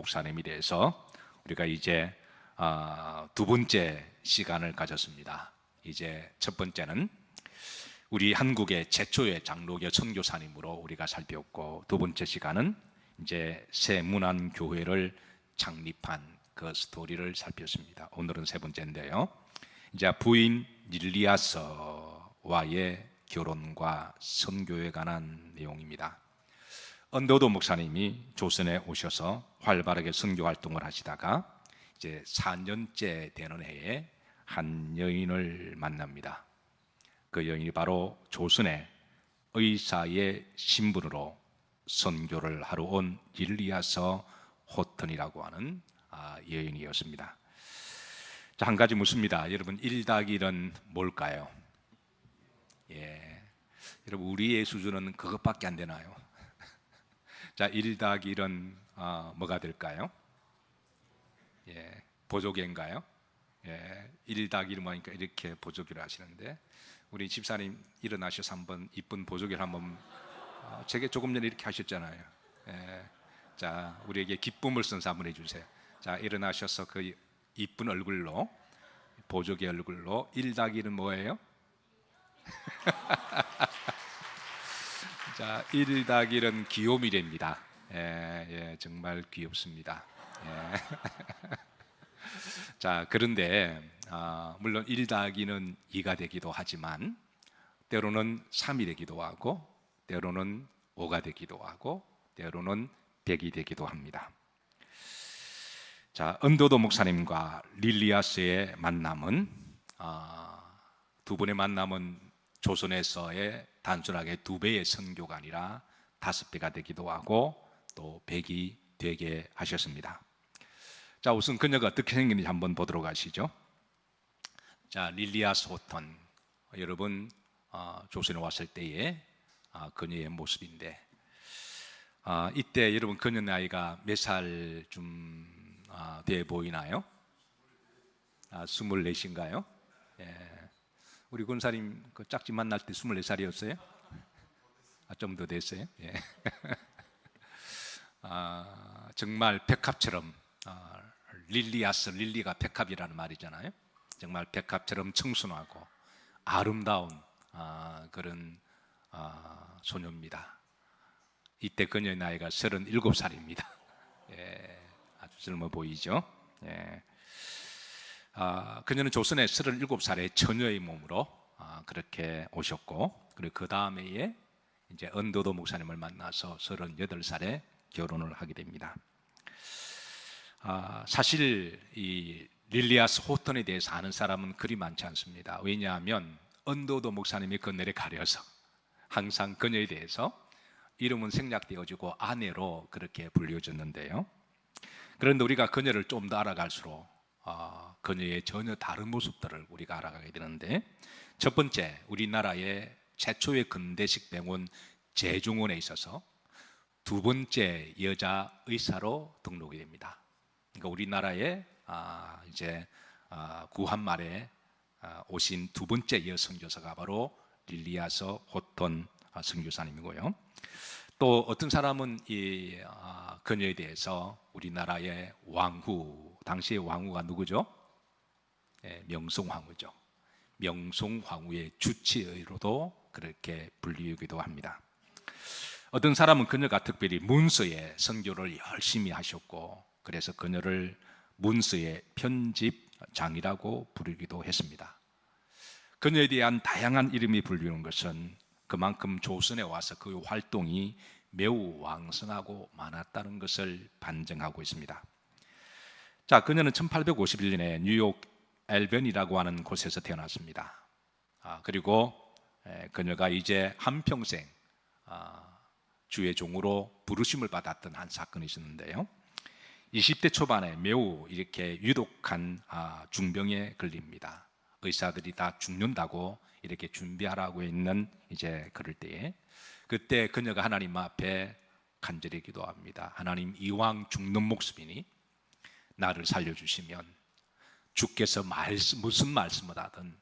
목사님이 돼서 우리가 이제 아, 두 번째 시간을 가졌습니다. 이제 첫 번째는 우리 한국의 최초의 장로교 선교사님으로 우리가 살펴봤고 두 번째 시간은 이제 새 문안 교회를 창립한 그 스토리를 살폈습니다. 오늘은 세 번째인데요. 이제 부인 릴리아서와의 결혼과 선교에 관한 내용입니다. 언더도 목사님이 조선에 오셔서 활발하게 선교 활동을 하시다가 이제 4년째 되는 해에 한 여인을 만납니다. 그 여인이 바로 조선의 의사의 신분으로 선교를 하러 온 릴리아서 호턴이라고 하는 아, 여인이었습니다. 자, 한 가지 묻습니다. 여러분, 1닭1은 뭘까요? 예. 여러분, 우리의 수준은 그것밖에 안 되나요? 자, 1닭1은 어, 뭐가 될까요? 예. 보조개인가요? 예. 1닭1 하니까 이렇게 보조개를 하시는데 우리 집사님 일어나셔서 한번 이쁜 보조개를 한번 어, 제게 조금 전에 이렇게 하셨잖아요. 예. 자, 우리에게 기쁨을 선사 한번 해주세요. 자, 일어나셔서 그 이쁜 얼굴로 보조개 얼굴로 1닭1은 뭐예요? 자, 1닭1은 귀요미래입니다. 예, 예, 정말 귀엽습니다. 예. 자, 그런데 아, 물론 1닭2는 2가 되기도 하지만 때로는 3이 되기도 하고 때로는 5가 되기도 하고 때로는 100이 되기도 합니다. 자, 은도도 목사님과 릴리아스의 만남은 아, 두 분의 만남은 조선에서의 단순하게 두 배의 선교가 아니라 다섯 배가 되기도 하고 또 백이 되게 하셨습니다. 자, 우선 그녀가 어떻게 생겼는지 한번 보도록 하시죠. 자, 릴리아스 호턴 여러분 어, 조선에 왔을 때의 아, 그녀의 모습인데 아, 이때 여러분 그녀 나이가 몇 살좀 아, 돼 보이나요? 아, 24인가요? 예. 우리 군사님 그 짝지 만날 때 24살이었어요? 아, 좀 더 됐어요? 예. 아, 정말 백합처럼 아, 릴리아스 릴리가 백합이라는 말이잖아요. 정말 백합처럼 청순하고 아름다운 아, 그런 아, 소녀입니다. 이때 그녀의 나이가 37살입니다. 예, 아주 젊어 보이죠? 예. 아, 그녀는 조선의 37살의 처녀의 몸으로 아, 그렇게 오셨고 그리고 그 다음에 이제 언도도 목사님을 만나서 38살에 결혼을 하게 됩니다. 아, 사실 이 릴리아스 호턴에 대해서 아는 사람은 그리 많지 않습니다. 왜냐하면 언도도 목사님이 그늘에 가려서 항상 그녀에 대해서 이름은 생략되어지고 아내로 그렇게 불려졌는데요. 그런데 우리가 그녀를 좀 더 알아갈수록 어, 그녀의 전혀 다른 모습들을 우리가 알아가게 되는데 첫 번째 우리나라의 최초의 근대식 병원 제중원에 있어서 두 번째 여자 의사로 등록이 됩니다. 그러니까 우리나라에 아, 이제 아, 구한 말에 아, 오신 두 번째 여성교사가 바로 릴리아서 호톤 아, 선교사님이고요. 또 어떤 사람은 이 아, 그녀에 대해서 우리나라의 왕후 당시의 왕후가 누구죠? 예, 명성황후죠. 명성황후의 주치의로도 그렇게 불리우기도 합니다. 어떤 사람은 그녀가 특별히 문서에 선교를 열심히 하셨고 그래서 그녀를 문서의 편집장이라고 부르기도 했습니다. 그녀에 대한 다양한 이름이 불리는 것은 그만큼 조선에 와서 그 활동이 매우 왕성하고 많았다는 것을 반증하고 있습니다. 자, 그녀는 1851년에 뉴욕 엘벤이라고 하는 곳에서 태어났습니다. 아, 그리고 에, 그녀가 이제 한 평생 아, 주의 종으로 부르심을 받았던 한 사건이 있었는데요. 20대 초반에 매우 이렇게 유독한 아, 중병에 걸립니다. 의사들이 다 죽는다고 이렇게 준비하라고 있는 이제 그럴 때에 그때 그녀가 하나님 앞에 간절히 기도합니다. 하나님 이왕 죽는 목숨이니 나를 살려주시면 주께서 말씀, 무슨 말씀을 하든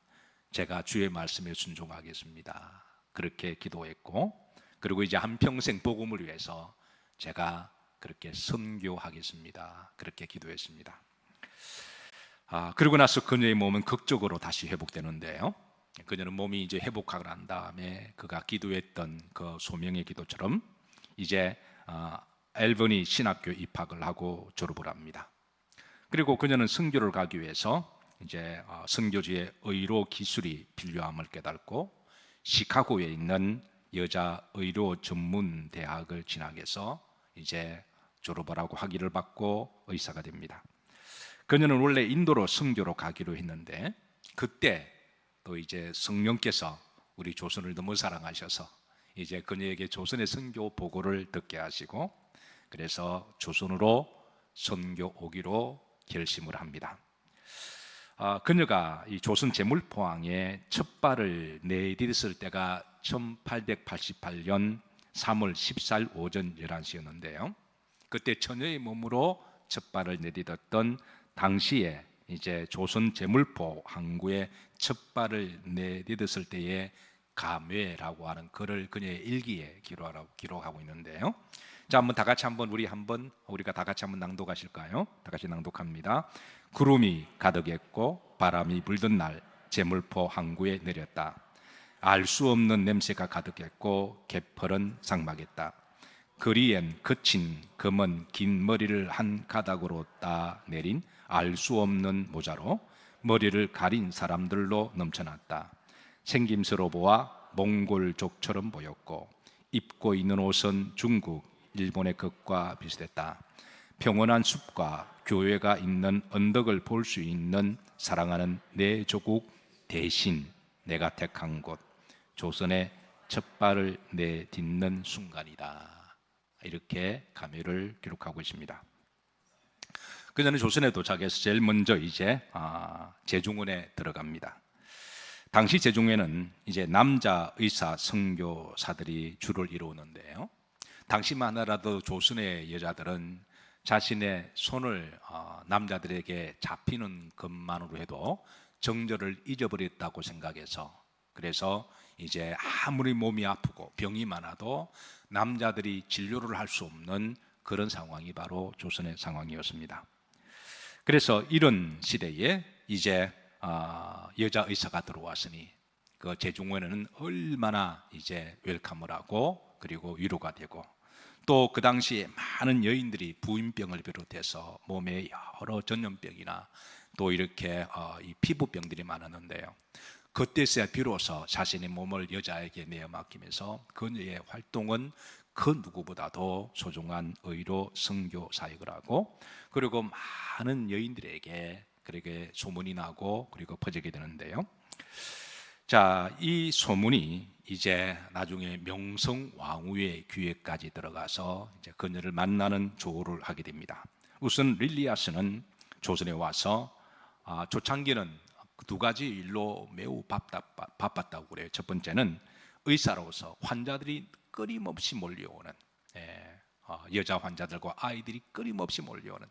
제가 주의 말씀에 순종하겠습니다. 그렇게 기도했고 그리고 이제 한평생 복음을 위해서 제가 그렇게 선교하겠습니다. 그렇게 기도했습니다. 아, 그러고 나서 그녀의 몸은 극적으로 다시 회복되는데요. 그녀는 몸이 이제 회복하고 난 다음에 그가 기도했던 그 소명의 기도처럼 이제 아, 엘버니 신학교 입학을 하고 졸업을 합니다. 그리고 그녀는 선교를 가기 위해서 이제 어, 선교지의 의료 기술이 필요함을 깨닫고 시카고에 있는 여자 의료 전문 대학을 진학해서 이제 졸업을 하고 학위를 받고 의사가 됩니다. 그녀는 원래 인도로 선교로 가기로 했는데 그때 또 이제 성령께서 우리 조선을 너무 사랑하셔서 이제 그녀에게 조선의 선교 보고를 듣게 하시고 그래서 조선으로 선교 오기로 결심을 합니다. 아, 그녀가 이 조선 제물포항에 첫 발을 내디뎠을 때가 1888년 3월 14일 오전 11시였는데요. 그때 처녀의 몸으로 첫 발을 내딛었던 당시에 이제 조선 제물포 항구에 첫 발을 내딛었을 때의 감회라고 하는 글을 그녀의 일기에 기록하고 있는데요. 자, 한번 다 같이 한번 우리 한번 우리가 다 같이 한번 낭독하실까요? 다 같이 낭독합니다. 구름이 가득했고 바람이 불던 날 제물포 항구에 내렸다. 알 수 없는 냄새가 가득했고 개펄은 상막했다. 거리엔 거친 검은 긴 머리를 한 가닥으로 따 내린 알 수 없는 모자로 머리를 가린 사람들로 넘쳐났다. 생김새로 보아 몽골족처럼 보였고 입고 있는 옷은 중국, 일본의 것과 비슷했다. 평온한 숲과 교회가 있는 언덕을 볼 수 있는 사랑하는 내 조국 대신 내가 택한 곳 조선의 첫 발을 내딛는 순간이다. 이렇게 감회를 기록하고 있습니다. 그 전에 조선에 도착해서 제일 먼저 이제 아, 제중원에 들어갑니다. 당시 제중에는 이제 남자 의사 선교사들이 주를 이루었는데요. 당시만 하더라도 조선의 여자들은 자신의 손을 어, 남자들에게 잡히는 것만으로 해도 정절을 잊어버렸다고 생각해서 그래서 이제 아무리 몸이 아프고 병이 많아도 남자들이 진료를 할 수 없는 그런 상황이 바로 조선의 상황이었습니다. 그래서 이런 시대에 이제 어, 여자 의사가 들어왔으니 그 제중원에는 얼마나 이제 웰컴을 하고 그리고 위로가 되고 또 그 당시에 많은 여인들이 부인병을 비롯해서 몸에 여러 전염병이나 또 이렇게 어, 이 피부병들이 많았는데요. 그때서야 비로소 자신의 몸을 여자에게 내어 맡기면서 그녀의 활동은 그 누구보다도 소중한 의로 성교 사역을 하고 그리고 많은 여인들에게 그렇게 소문이 나고 그리고 퍼지게 되는데요. 자, 이 소문이 이제 나중에 명성 왕후의 귀에까지 들어가서 이제 그녀를 만나는 조를 하게 됩니다. 우선 릴리아스는 조선에 와서 아, 조창기는 두 가지 일로 매우 바빴, 바빴다고 그래요. 첫 번째는 의사로서 환자들이 끊임없이 몰려오는 예, 어, 여자 환자들과 아이들이 끊임없이 몰려오는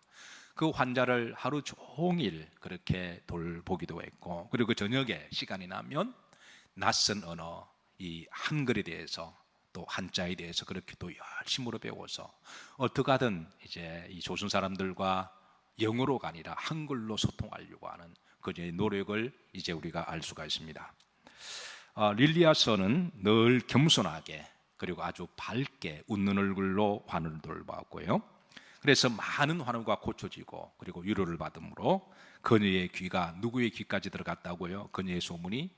그 환자를 하루 종일 그렇게 돌보기도 했고 그리고 저녁에 시간이 나면 낯선 언어 이 한글에 대해서 또 한자에 대해서 그렇게 또 열심으로 배워서 어떻게 하든 이제 이 조선 사람들과 영어로가 아니라 한글로 소통하려고 하는 그의 노력을 이제 우리가 알 수가 있습니다. 어, 릴리아서는 늘 겸손하게 그리고 아주 밝게 웃는 얼굴로 환을 돌봤고요. 그래서 많은 환우가 고쳐지고 그리고 위로를 받음으로 그녀의 귀가 누구의 귀까지 들어갔다고요? 그녀의 소문이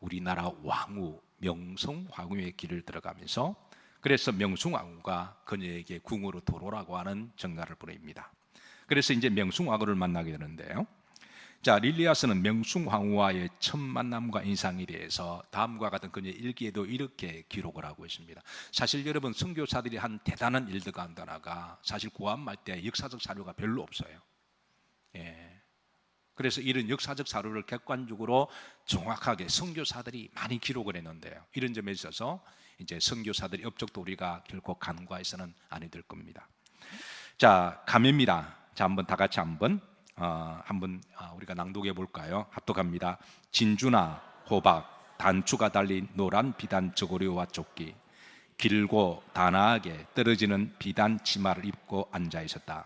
우리나라 왕후 명성 왕후의 길을 들어가면서 그래서 명성 왕후가 그녀에게 궁으로 돌아오라고 하는 정가를 보냅니다. 그래서 이제 명성 왕후를 만나게 되는데요. 자, 릴리아스는 명숭황후와의 첫 만남과 인상에 대해서 다음과 같은 그녀의 일기에도 이렇게 기록을 하고 있습니다. 사실 여러분 선교사들이 한 대단한 일들 가운데 하나가 사실 구한 말 때 역사적 사료가 별로 없어요. 예. 그래서 이런 역사적 사료를 객관적으로 정확하게 선교사들이 많이 기록을 했는데요. 이런 점에 있어서 이제 선교사들의 업적도 우리가 결코 간과해서는 아니 될 겁니다. 자, 감입니다. 자, 한번 다 같이 한번 어, 한번 어, 우리가 낭독해 볼까요? 합독합니다. 진주나 호박, 단추가 달린 노란 비단 저고리와 조끼, 길고 단아하게 떨어지는 비단 치마를 입고 앉아 있었다.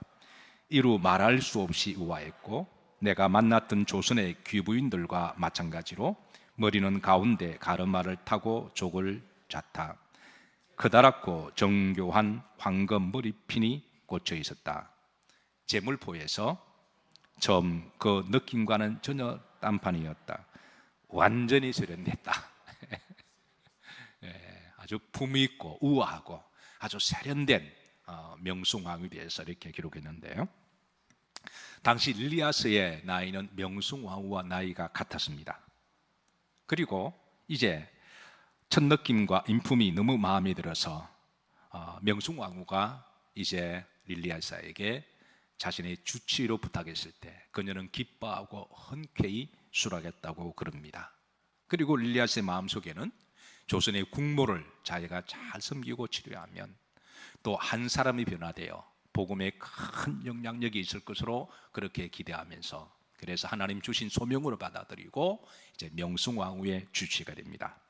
이루 말할 수 없이 우아했고 내가 만났던 조선의 귀부인들과 마찬가지로 머리는 가운데 가르마를 타고 족을 잤다. 크다랗고 정교한 황금 머리핀이 꽂혀 있었다. 제물포에서 처음 그 느낌과는 전혀 딴판이었다. 완전히 세련됐다. 예, 아주 품위 있고 우아하고 아주 세련된 어, 명숭왕에 대해서 이렇게 기록했는데요. 당시 릴리아스의 나이는 명숭왕후와 나이가 같았습니다. 그리고 이제 첫 느낌과 인품이 너무 마음에 들어서 어, 명숭왕후가 이제 릴리아스에게 자신의 주치의로 부탁했을 때 그녀는 기뻐하고 흔쾌히 수락했다고 그럽니다. 그리고 릴리아스의 마음속에는 조선의 국모를 자기가 잘 섬기고 치료하면 또 한 사람이 변화되어 복음에 큰 영향력이 있을 것으로 그렇게 기대하면서 그래서 하나님 주신 소명으로 받아들이고 이제 명숭왕후의 주치가 됩니다.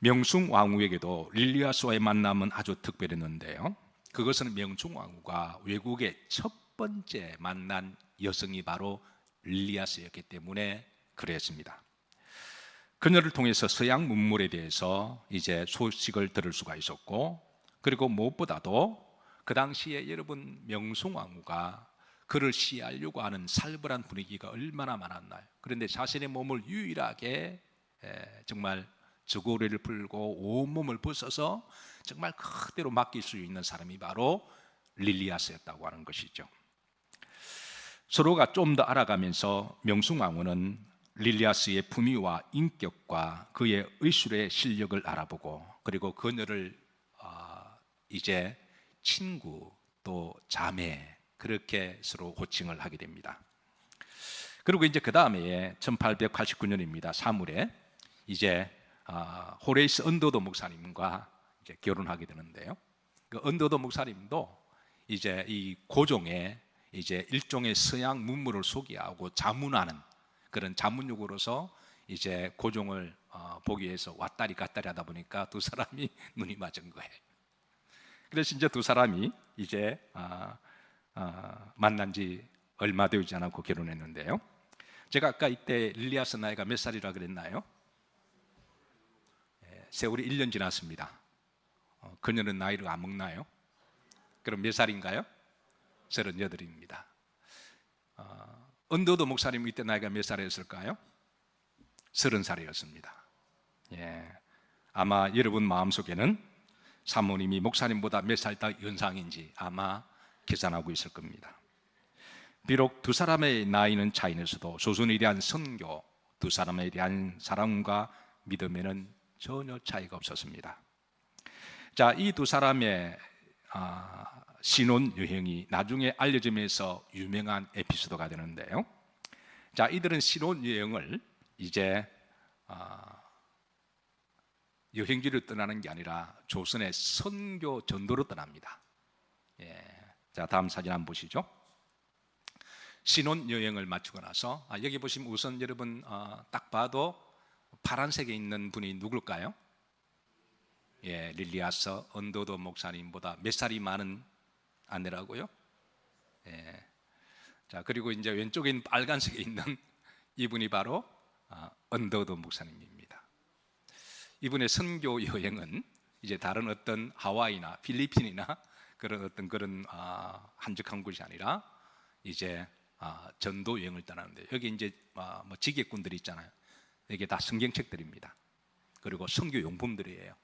명숭왕후에게도 릴리아스와의 만남은 아주 특별했는데요. 그것은 명숭왕후가 외국의 첫 번째 만난 여성이 바로 릴리아스였기 때문에 그랬습니다. 그녀를 통해서 서양 문물에 대해서 이제 소식을 들을 수가 있었고 그리고 무엇보다도 그 당시에 여러분 명숭왕후가 그를 시해하려고 하는 살벌한 분위기가 얼마나 많았나요? 그런데 자신의 몸을 유일하게 에, 정말 저고리를 풀고 온 몸을 벗어서 정말 그대로 맡길 수 있는 사람이 바로 릴리아스였다고 하는 것이죠. 서로가 좀 더 알아가면서 명숭왕후는 릴리아스의 품위와 인격과 그의 의술의 실력을 알아보고 그리고 그녀를 아, 이제 친구 또 자매 그렇게 서로 호칭을 하게 됩니다. 그리고 이제 그 다음에 1889년입니다. 3월에 이제 아, 호레이스 언더도 목사님과 이제 결혼하게 되는데요. 그 언더도 목사님도 이제 이 고종의 이제 일종의 서양 문물을 소개하고 자문하는 그런 자문육으로서 이제 고종을 어, 보기 위해서 왔다리 갔다리 하다 보니까 두 사람이 눈이 맞은 거예요. 그래서 이제 두 사람이 이제 아, 아, 만난 지 얼마 되지 않고 결혼했는데요. 제가 아까 이때 릴리아스 나이가 몇 살이라 그랬나요? 예, 세월이 1년 지났습니다. 어, 그녀는 나이를 안 먹나요? 그럼 몇 살인가요? 38입니다. 어, 언더도 목사님 이때 나이가 몇 살이었을까요? 30살이었습니다. 예. 아마 여러분 마음속에는 사모님이 목사님보다 몇살더 연상인지 아마 계산하고 있을 겁니다. 비록 두 사람의 나이는 차이는서도 조선에 대한 선교, 두 사람에 대한 사랑과 믿음에는 전혀 차이가 없었습니다. 자, 이 두 사람의 아, 신혼 여행이 나중에 알려지면서 유명한 에피소드가 되는데요. 자, 이들은 신혼 여행을 이제 아, 여행지를 떠나는 게 아니라 조선의 선교 전도로 떠납니다. 예. 자, 다음 사진 한번 보시죠. 신혼 여행을 마치고 나서 아, 여기 보시면 우선 여러분 어, 딱 봐도 파란색에 있는 분이 누굴까요? 예, 릴리아스 언도도 목사님보다 몇 살이 많은 아내라고요? 예. 자 그리고 이제 왼쪽에 있는 빨간색에 있는 이분이 바로 아, 언더도 목사님입니다. 이분의 선교 여행은 이제 다른 어떤 하와이나 필리핀이나 그런 어떤 그런 아, 한적한 곳이 아니라 이제 아, 전도 여행을 떠나는데 여기 이제 아, 뭐 지게꾼들이 있잖아요. 이게 다 성경책들입니다. 그리고 선교 용품들이에요.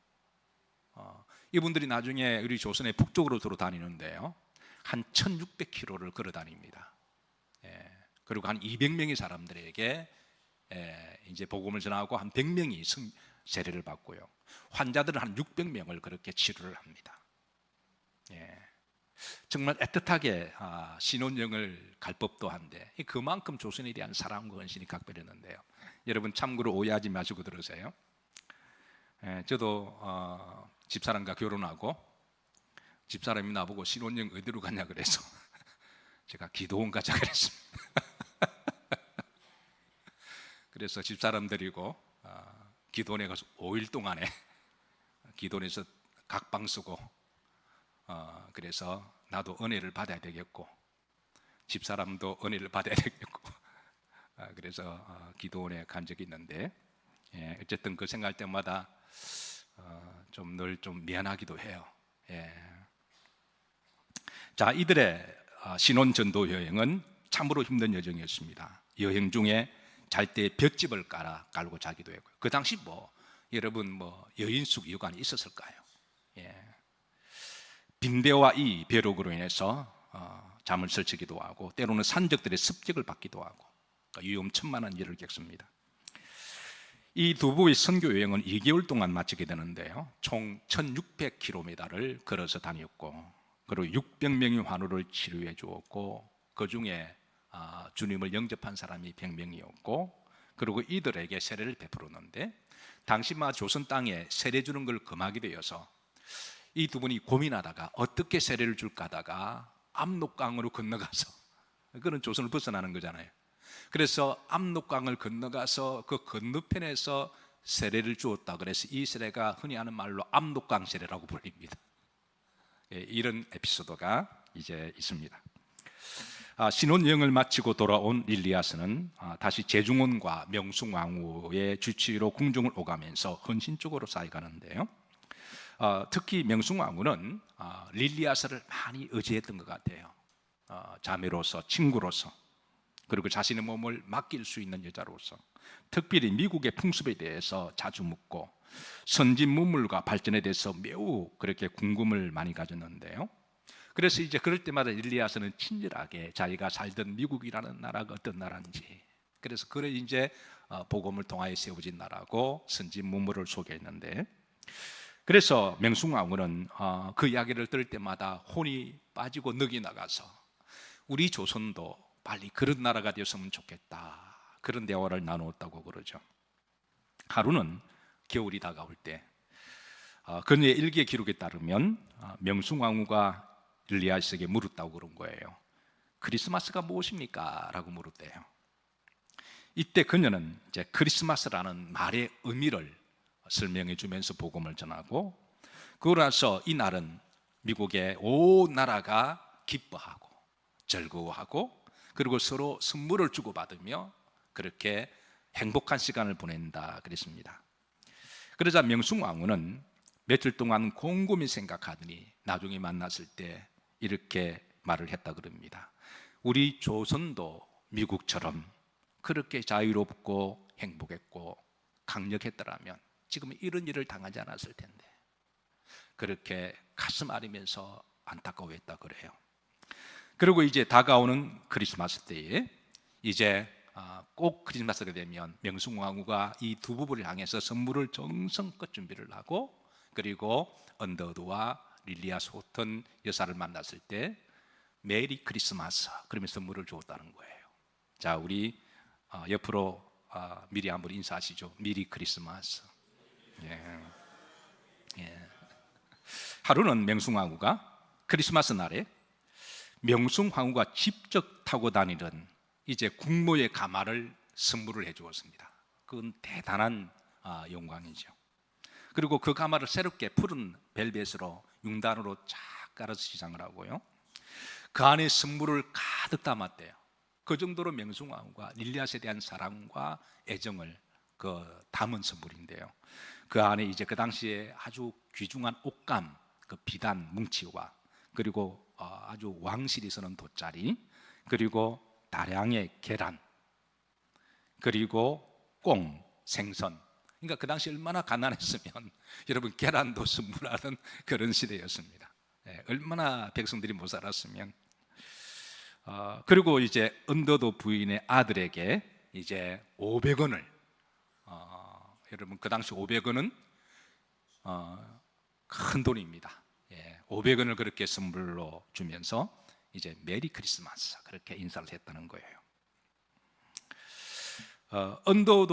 어, 이분들이 나중에 우리 조선의 북쪽으로 들어 다니는데요. 한 1600km를 걸어 다닙니다. 예, 그리고 한 200명의 사람들에게 예, 이제 복음을 전하고 한 100명이 성, 세례를 받고요. 환자들은 한 600명을 그렇게 치료를 합니다. 예, 정말 애틋하게 아, 신혼여행을 갈 법도 한데 그만큼 조선에 대한 사랑과 헌신이 각별했는데요. 여러분 참고로 오해하지 마시고 들으세요. 예, 저도 어, 집사람과 결혼하고 집사람이 나보고 신혼여행 어디로 가냐 그래서 제가 기도원 가자 그랬습니다. 그래서 집사람 데리고 어, 기도원에 가서 5일 동안에 기도원에서 각방 쓰고 어, 그래서 나도 은혜를 받아야 되겠고 집사람도 은혜를 받아야 되겠고 아, 그래서 어, 기도원에 간 적이 있는데 예, 어쨌든 그 생각할 때마다 어, 좀늘좀 미안하기도 해요. 예. 자 이들의 어, 신혼 전도 여행은 참으로 힘든 여정이었습니다. 여행 중에 잘때 볏집을 깔아 깔고 자기도 했고요. 그 당시 뭐 여러분 뭐 여인숙 여관이 있었을까요? 예. 빈대와 이 벼룩으로 인해서 어, 잠을 설치기도 하고 때로는 산적들의 습격을 받기도 하고 그러니까 위험천만한 일을 겪습니다. 이 두 부의 선교 여행은 2개월 동안 마치게 되는데요. 총 1,600km를 걸어서 다녔고, 그리고 600명의 환우를 치료해 주었고, 그 중에 아, 주님을 영접한 사람이 100명이었고, 그리고 이들에게 세례를 베풀었는데, 당시마 조선 땅에 세례 주는 걸 금하게 되어서 이 두 분이 고민하다가 어떻게 세례를 줄까 하다가 압록강으로 건너가서 그런 조선을 벗어나는 거잖아요. 그래서 압록강을 건너가서 그 건너편에서 세례를 주었다. 그래서 이 세례가 흔히 하는 말로 압록강 세례라고 불립니다. 예, 이런 에피소드가 이제 있습니다. 아, 신혼여행을 마치고 돌아온 릴리아스는 아, 다시 제중원과 명숭왕후의 주치로 궁중을 오가면서 헌신적으로 쌓여가는데요. 어, 특히 명숭왕후는 어, 릴리아스를 많이 의지했던 것 같아요. 어, 자매로서 친구로서 그리고 자신의 몸을 맡길 수 있는 여자로서 특별히 미국의 풍습에 대해서 자주 묻고 선진 문물과 발전에 대해서 매우 그렇게 궁금을 많이 가졌는데요. 그래서 이제 그럴 때마다 일리아스는 친절하게 자기가 살던 미국이라는 나라가 어떤 나라인지 그래서 그래 이제 어, 복음을 통하여 세워진 나라고 선진 문물을 소개했는데 그래서 명숭왕후는 어, 그 이야기를 들을 때마다 혼이 빠지고 넋이 나가서 우리 조선도 빨리 그런 나라가 되었으면 좋겠다 그런 대화를 나누었다고 그러죠. 하루는 겨울이 다가올 때 어, 그녀의 일기 기록에 따르면 어, 명숭왕후가 일리아스에게 물었다고 그런 거예요. 크리스마스가 무엇입니까? 라고 물었대요. 이때 그녀는 이제 크리스마스라는 말의 의미를 설명해 주면서 복음을 전하고 그러고 나서 이 날은 미국의 온 나라가 기뻐하고 즐거워하고 그리고 서로 선물을 주고받으며 그렇게 행복한 시간을 보낸다 그랬습니다. 그러자 명숭왕후는 며칠 동안 곰곰이 생각하더니 나중에 만났을 때 이렇게 말을 했다 그럽니다. 우리 조선도 미국처럼 그렇게 자유롭고 행복했고 강력했더라면 지금 이런 일을 당하지 않았을 텐데 그렇게 가슴 아리면서 안타까워했다 그래요. 그리고 이제 다가오는 크리스마스 때에 이제 아, 꼭 크리스마스가 되면 명숭왕후가 이 두 부부를 향해서 선물을 정성껏 준비를 하고 그리고 언더드와 릴리아 소튼 여사를 만났을 때 메리 크리스마스 그러면서 선물을 주었다는 거예요. 자, 우리 어, 옆으로 어, 미리 한번 인사하시죠. 미리 크리스마스. 예. 예. 하루는 명숭왕후가 크리스마스 날에 명숭왕후가 직접 타고 다니던 이제 국모의 가마를 선물을 해주었습니다. 그건 대단한 아, 영광이죠. 그리고 그 가마를 새롭게 푸른 벨벳으로 융단으로 쫙 깔아서 시장을 하고요. 그 안에 선물을 가득 담았대요. 그 정도로 명숭왕후가 릴리아스에 대한 사랑과 애정을 그 담은 선물인데요. 그 안에 이제 그 당시에 아주 귀중한 옷감, 그 비단 뭉치와 그리고 어, 아주 왕실이 서는 돗자리, 그리고 다량의 계란, 그리고 꽁, 생선. 그러니까 그 당시 얼마나 가난했으면 여러분 계란도 선물하는 그런 시대였습니다. 예, 얼마나 백성들이 못 살았으면. 어, 그리고 이제 언더도 부인의 아들에게 이제 500원을 어, 여러분 그 당시 500원은 어, 큰 돈입니다. 예, 500원을 그렇게 선물로 주면서 이제 메리 크리스마스 그렇게 인사를 했다는 거예요. 어, 언더우드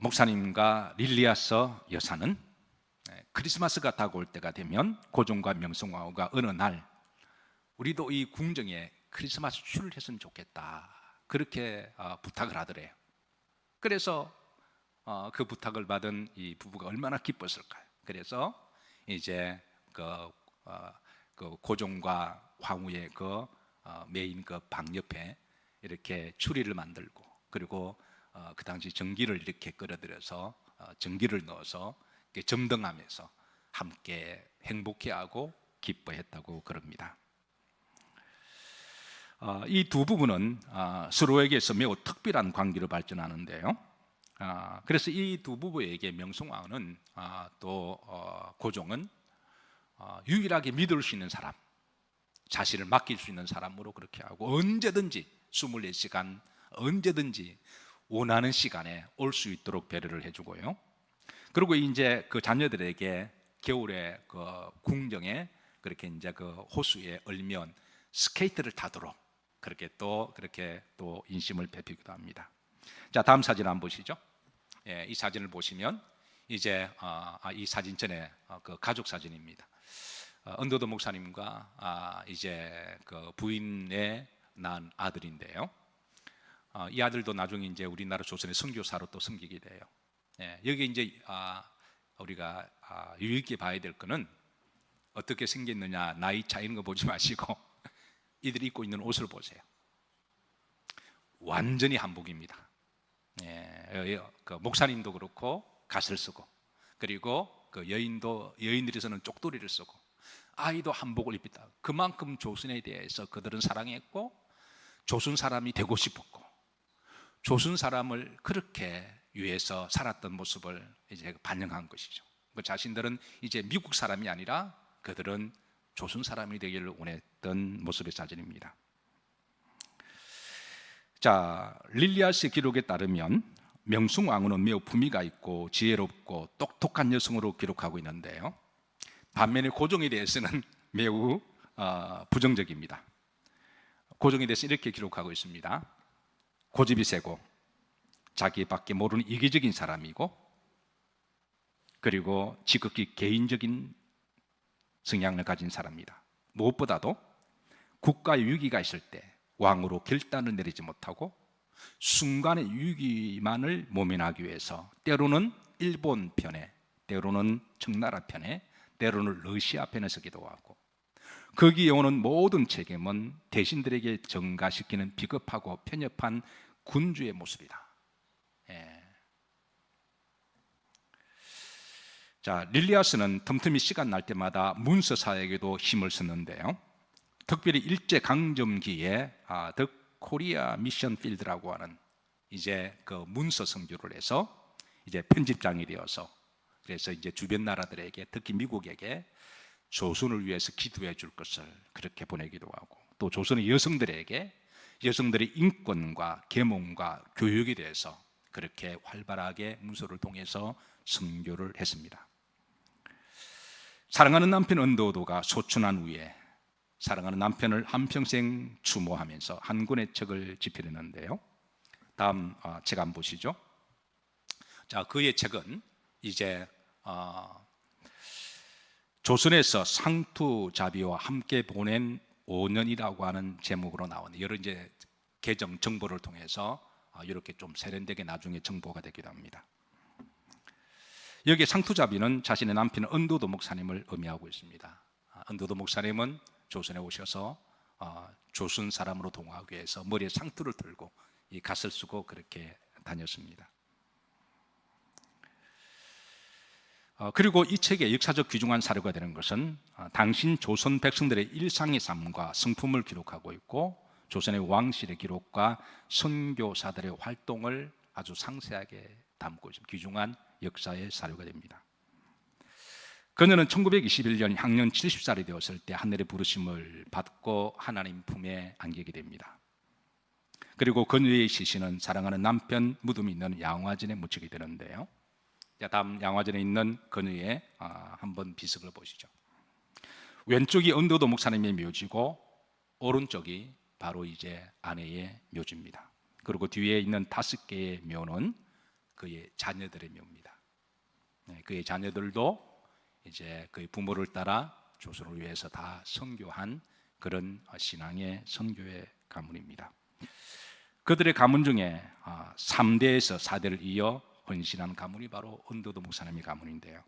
목사님과 릴리아서 여사는 예, 크리스마스가 다가올 때가 되면 고종과 명성왕후가 어느 날 우리도 이 궁정에 크리스마스 추를 했으면 좋겠다 그렇게 어, 부탁을 하더래요. 그래서 어, 그 부탁을 받은 이 부부가 얼마나 기뻤을까요? 그래서 이제 그, 어, 그 고종과 황후의 그 어, 메인 그 방 옆에 이렇게 추리를 만들고 그리고 어, 그 당시 전기를 이렇게 끌어들여서 어, 전기를 넣어서 점등하면서 함께 행복해하고 기뻐했다고 그럽니다. 어, 이두 부부는 어, 서로에게서 매우 특별한 관계로 발전하는데요. 아, 그래서 이 두 부부에게 아, 또 어, 고종은 어, 유일하게 믿을 수 있는 사람, 자신을 맡길 수 있는 사람으로 그렇게 하고 언제든지 24시간 언제든지 원하는 시간에 올 수 있도록 배려를 해주고요. 그리고 이제 그 자녀들에게 겨울에 그 궁정에 그렇게 이제 그 호수에 얼면 스케이트를 타도록 그렇게 또 그렇게 또 인심을 베푸기도 합니다. 자 다음 사진 한번 보시죠. 예, 이 사진을 보시면 이제 어, 아, 이 사진 전에 어, 그 가족 사진입니다. 어, 언더도 목사님과 아, 이제 그 부인의 난 아들인데요. 어, 이 아들도 나중에 이제 우리나라 조선의 선교사로 또 섬기게 돼요. 예, 여기 이제 아, 우리가 아, 유익히 봐야 될 거는 어떻게 생겼느냐 나이 차이는 거 보지 마시고 이들이 입고 있는 옷을 보세요. 완전히 한복입니다. 예, 그 목사님도 그렇고 갓을 쓰고 그리고 그 여인도 여인들에서는 쪽도리를 쓰고 아이도 한복을 입었다. 그만큼 조선에 대해서 그들은 사랑했고 조선 사람이 되고 싶었고 조선 사람을 그렇게 위해서 살았던 모습을 이제 반영한 것이죠. 그 자신들은 이제 미국 사람이 아니라 그들은 조선 사람이 되기를 원했던 모습의 사진입니다. 자, 릴리아스의 기록에 따르면 명숭 왕후는 매우 품위가 있고 지혜롭고 똑똑한 여성으로 기록하고 있는데요. 반면에 고종에 대해서는 매우 어, 부정적입니다. 고종에 대해서 이렇게 기록하고 있습니다. 고집이 세고 자기밖에 모르는 이기적인 사람이고 그리고 지극히 개인적인 성향을 가진 사람입니다. 무엇보다도 국가의 위기가 있을 때 왕으로 결단을 내리지 못하고 순간의 위기만을 모면하기 위해서 때로는 일본 편에 때로는 청나라 편에 때로는 러시아 편에 서기도 하고 거기에 오는 모든 책임은 대신들에게 전가시키는 비겁하고 편협한 군주의 모습이다. 예. 자, 릴리아스는 틈틈이 시간 날 때마다 문서사에게도 힘을 썼는데요. 특별히 일제 강점기에 아, 더 코리아 미션 필드라고 하는 이제 그 문서 성교를 해서 이제 편집장이 되어서 그래서 이제 주변 나라들에게 특히 미국에게 조선을 위해서 기도해 줄 것을 그렇게 보내기도 하고 또 조선의 여성들에게 여성들의 인권과 계몽과 교육에 대해서 그렇게 활발하게 문서를 통해서 선교를 했습니다. 사랑하는 남편 언도도가 소천한 후에 사랑하는 남편을 한평생 추모하면서 한 권의 책을 집필했는데요. 다음 어, 책 한번 보시죠. 자, 그의 책은 이제 어, 조선에서 상투자비와 함께 보낸 5년이라고 하는 제목으로 나온 여러 이제 개정 정보를 통해서 어, 이렇게 좀 세련되게 나중에 정보가 되기도 합니다. 여기 상투자비는 자신의 남편 은도도 목사님을 의미하고 있습니다. 아, 은도도 목사님은 조선에 오셔서 어, 조선 사람으로 동화하기 위해서 머리에 상투를 들고 이 갓을 쓰고 그렇게 다녔습니다. 어, 그리고 이 책의 역사적 귀중한 사료가 되는 것은 어, 당신 조선 백성들의 일상의 삶과 성품을 기록하고 있고 조선의 왕실의 기록과 선교사들의 활동을 아주 상세하게 담고 있습니다. 귀중한 역사의 사료가 됩니다. 그녀는 1921년 향년 70살이 되었을 때 하늘의 부르심을 받고 하나님 품에 안기게 됩니다. 그리고 그녀의 시신은 사랑하는 남편 무덤이 있는 양화진에 묻히게 되는데요. 자, 다음 양화진에 있는 그녀의 아, 한번 비석을 보시죠. 왼쪽이 언더도 목사님의 묘지고 오른쪽이 바로 이제 아내의 묘지입니다. 그리고 뒤에 있는 다섯 개의 묘는 그의 자녀들의 묘입니다. 네, 그의 자녀들도 이제 그의 부모를 따라 조선을 위해서 다 선교한 그런 신앙의 선교의 가문입니다. 그들의 가문 중에 3대에서 아, 4대를 이어 헌신한 가문이 바로 언더도 목사님의 가문인데요.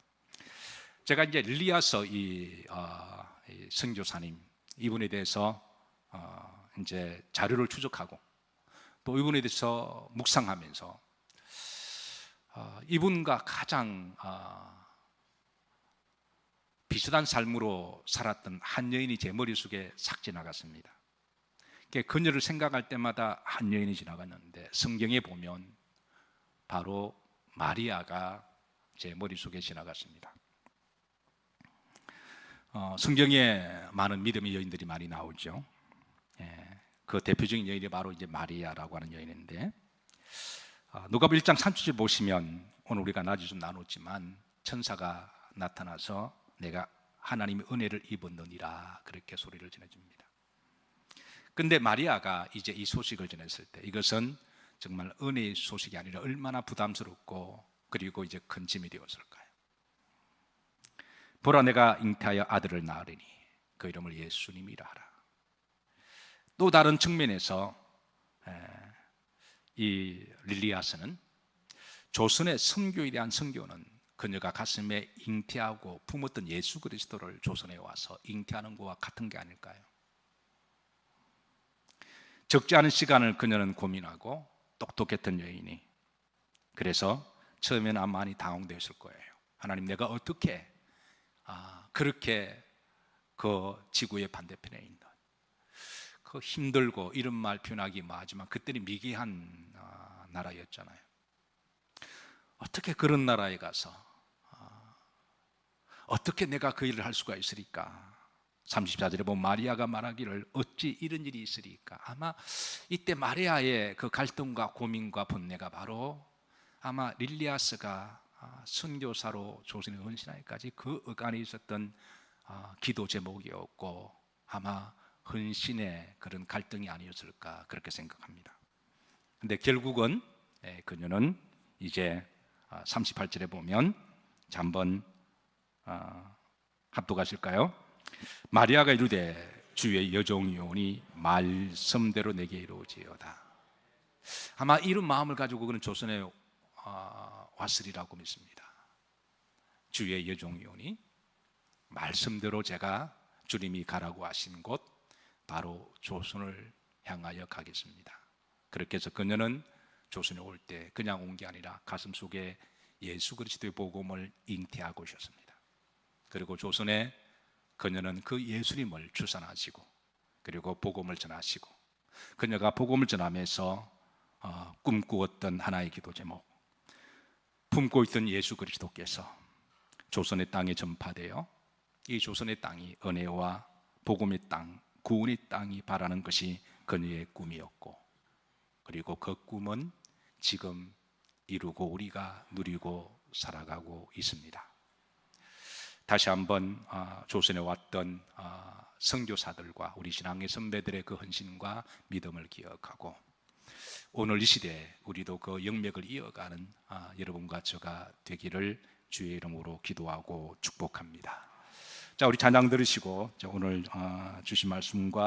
제가 이제 릴리아서 이, 어, 이 선교사님 이분에 대해서 어, 이제 자료를 추적하고 또 이분에 대해서 묵상하면서 어, 이분과 가장 어, 비슷한 삶으로 살았던 한 여인이 제 머릿속에 싹 지나갔습니다. 그녀를 생각할 때마다 한 여인이 지나갔는데 성경에 보면 바로 마리아가 제 머릿속에 지나갔습니다. 어, 성경에 많은 믿음의 여인들이 많이 나오죠. 예, 그 대표적인 여인이 바로 이제 마리아라고 하는 여인인데 어, 누가복 1장 3절 보시면 오늘 우리가 낮에 좀 나눴지만 천사가 나타나서 내가 하나님의 은혜를 입었느니라 그렇게 소리를 전해줍니다. 근데 마리아가 이제 이 소식을 전했을 때 이것은 정말 은혜의 소식이 아니라 얼마나 부담스럽고 그리고 이제 큰 짐이 되었을까요? 보라 내가 잉태하여 아들을 낳으리니 그 이름을 예수님이라 하라. 또 다른 측면에서 에, 이 릴리아스는 조선의 선교에 대한 선교는 그녀가 가슴에 잉태하고 품었던 예수 그리스도를 조선에 와서 잉태하는 것과 같은 게 아닐까요? 적지 않은 시간을 그녀는 고민하고 똑똑했던 여인이 그래서 처음에는 아마 많이 당황되었을 거예요. 하나님 내가 어떻게 아, 그렇게 그 지구의 반대편에 있는 그 힘들고 이런 말 표현하기 뭐하지만 그때는 미개한 아, 나라였잖아요. 어떻게 그런 나라에 가서 아, 어떻게 내가 그 일을 할 수가 있으리까? 34절에 보면 마리아가 말하기를 어찌 이런 일이 있으리까? 아마 이때 마리아의 그 갈등과 고민과 번뇌가 바로 아마 릴리아스가 아, 선교사로 조선에 헌신하기까지 그 어간에 있었던 아, 기도 제목이었고 아마 헌신의 그런 갈등이 아니었을까 그렇게 생각합니다. 근데 결국은 예, 그녀는 이제 38절에 보면 자 한번 어, 합독하실까요? 마리아가 이르되 주의 여종이오니 말씀대로 내게 이루어지어다. 아마 이런 마음을 가지고 그는 조선에 어, 왔으리라고 믿습니다. 주의 여종이오니 말씀대로 제가 주님이 가라고 하신 곳 바로 조선을 향하여 가겠습니다. 그렇게 해서 그녀는 조선에 올 때 그냥 온 게 아니라 가슴 속에 예수 그리스도의 복음을 잉태하고 오셨습니다. 그리고 조선에 그녀는 그 예수님을 출산하시고 그리고 복음을 전하시고 그녀가 복음을 전하면서 어, 꿈꾸었던 하나의 기도 제목 품고 있던 예수 그리스도께서 조선의 땅에 전파되어 이 조선의 땅이 은혜와 복음의 땅, 구원의 땅이 바라는 것이 그녀의 꿈이었고 그리고 그 꿈은 지금 이루고 우리가 누리고 살아가고 있습니다. 다시 한번 아, 조선에 왔던 아, 선교사들과 우리 신앙의 선배들의 그 헌신과 믿음을 기억하고 오늘 이 시대에 우리도 그 영맥을 이어가는 아, 여러분과 저가 되기를 주의 이름으로 기도하고 축복합니다. 자, 우리 찬양 들으시고 오늘 주신 말씀과